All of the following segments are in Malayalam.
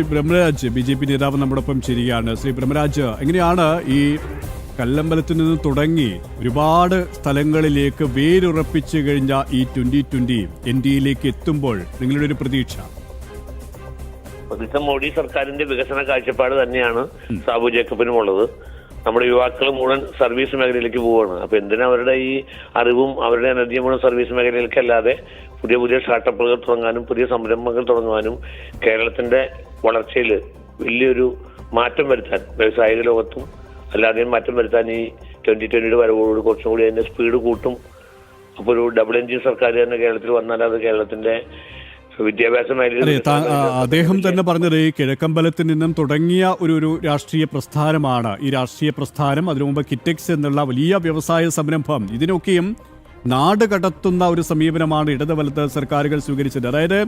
Shri Brahmaraj B J P നേതാവ് നമ്മോടൊപ്പം ചേരുകയാണ്. ശ്രീ ബ്രഹ്മരാജ് എങ്ങനെയാണ് ഈ കല്ലമ്പലത്തിൽ നിന്ന് തുടങ്ങി ഒരുപാട് സ്ഥലങ്ങളിലേക്ക് വേരുറപ്പിച്ചു കഴിഞ്ഞ ഈ ട്വന്റി ട്വന്റി എൻ ഡി എയിലേക്ക് എത്തുമ്പോൾ നിങ്ങളുടെ ഒരു പ്രതീക്ഷ? പ്രതീക്ഷ മോഡി സർക്കാരിന്റെ വികസന കാഴ്ചപ്പാട് തന്നെയാണ് സാബു ജേക്കബിനും ഉള്ളത് നമ്മുടെ യുവാക്കൾ മുഴുവൻ സർവീസ് മേഖലയിലേക്ക് പോവുകയാണ് അപ്പൊ എന്തിനാ അവരുടെ ഈ അറിവും അവരുടെ എനർജിയും മുഴുവൻ സർവീസ് മേഖലയിലേക്ക് അല്ലാതെ പുതിയ പുതിയ സ്റ്റാർട്ടപ്പുകൾ തുടങ്ങാനും പുതിയ സംരംഭങ്ങൾ തുടങ്ങുവാനും കേരളത്തിന്റെ വളർച്ചയിൽ വലിയൊരു മാറ്റം വരുത്താൻ വ്യവസായിക ലോകത്തും അല്ലാതെയും മാറ്റം വരുത്താൻ ഈ ട്വന്റി ട്വന്റിയുടെ വരവോട് കുറച്ചും കൂടി അതിന്റെ സ്പീഡ് കൂട്ടും. അപ്പോൾ ഒരു ഡബിൾ എഞ്ചിൻ സർക്കാർ തന്നെ കേരളത്തിൽ വന്നാൽ അത് കേരളത്തിന്റെ വിദ്യാഭ്യാസ അതെ മേഖലയിൽ താ- ആ, അദ്ദേഹം തന്നെ പറഞ്ഞത് ഈ കിഴക്കമ്പലത്തിൽ നിന്നും തുടങ്ങിയ ഒരു ഒരു രാഷ്ട്രീയ പ്രസ്ഥാനമാണ്. ഈ രാഷ്ട്രീയ പ്രസ്ഥാനം അതിനു മുമ്പ് കിറ്റക്സ് എന്നുള്ള വലിയ വ്യവസായ സംരംഭം ഇതിനൊക്കെയും നാട് കടത്തുന്ന ഒരു സമീപനമാണ് ഇടത് വലത് സർക്കാരുകൾ സ്വീകരിച്ചത്. അതായത്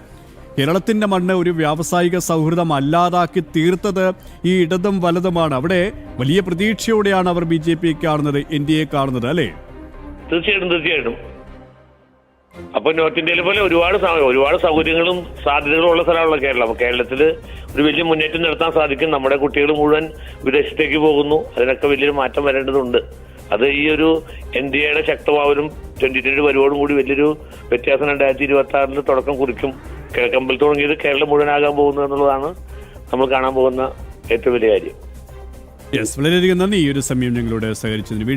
കേരളത്തിന്റെ മണ്ണ് ഒരു വ്യാവസായിക സൗഹൃദം അല്ലാതാക്കി തീർത്തത് ഈ ഇടതും വലതുമാണ്. അവിടെ വലിയ പ്രതീക്ഷയോടെയാണ് അവർ ബി ജെ പി കാണുന്നത് എൻ ഡി എ കാണുന്നത് അല്ലേ? തീർച്ചയായിട്ടും തീർച്ചയായിട്ടും. അപ്പൊ നോർത്ത് ഇന്ത്യയിലെ പോലെ ഒരുപാട് ഒരുപാട് സൗകര്യങ്ങളും സാധ്യതകളും ഉള്ള സ്ഥലമാണല്ലോ കേരളം. അപ്പൊ കേരളത്തിൽ ഒരു വലിയ മുന്നേറ്റം നടത്താൻ സാധിക്കും. നമ്മുടെ കുട്ടികൾ മുഴുവൻ വിദേശത്തേക്ക് പോകുന്നു. അതിനൊക്കെ വലിയൊരു മാറ്റം വരേണ്ടതുണ്ട്. അത് ഈ ഒരു എൻ ഡി എയുടെ ശക്തമാവലും ട്വന്റി ട്വന്റി വരുവോടും കൂടി വലിയൊരു വ്യത്യാസം രണ്ടായിരത്തി ഇരുപത്തി ആറിൽ തുടക്കം കുറിക്കും. കിഴക്കമ്പലത്ത് തുടങ്ങിയത് കേരളം മുഴുവനാകാൻ പോകുന്നു എന്നുള്ളതാണ് നമ്മൾ കാണാൻ പോകുന്ന ഏറ്റവും വലിയ കാര്യം. വളരെയധികം നന്ദി. ഈ ഒരു സമയം ഞങ്ങളോട് സഹകരിച്ചതിന്.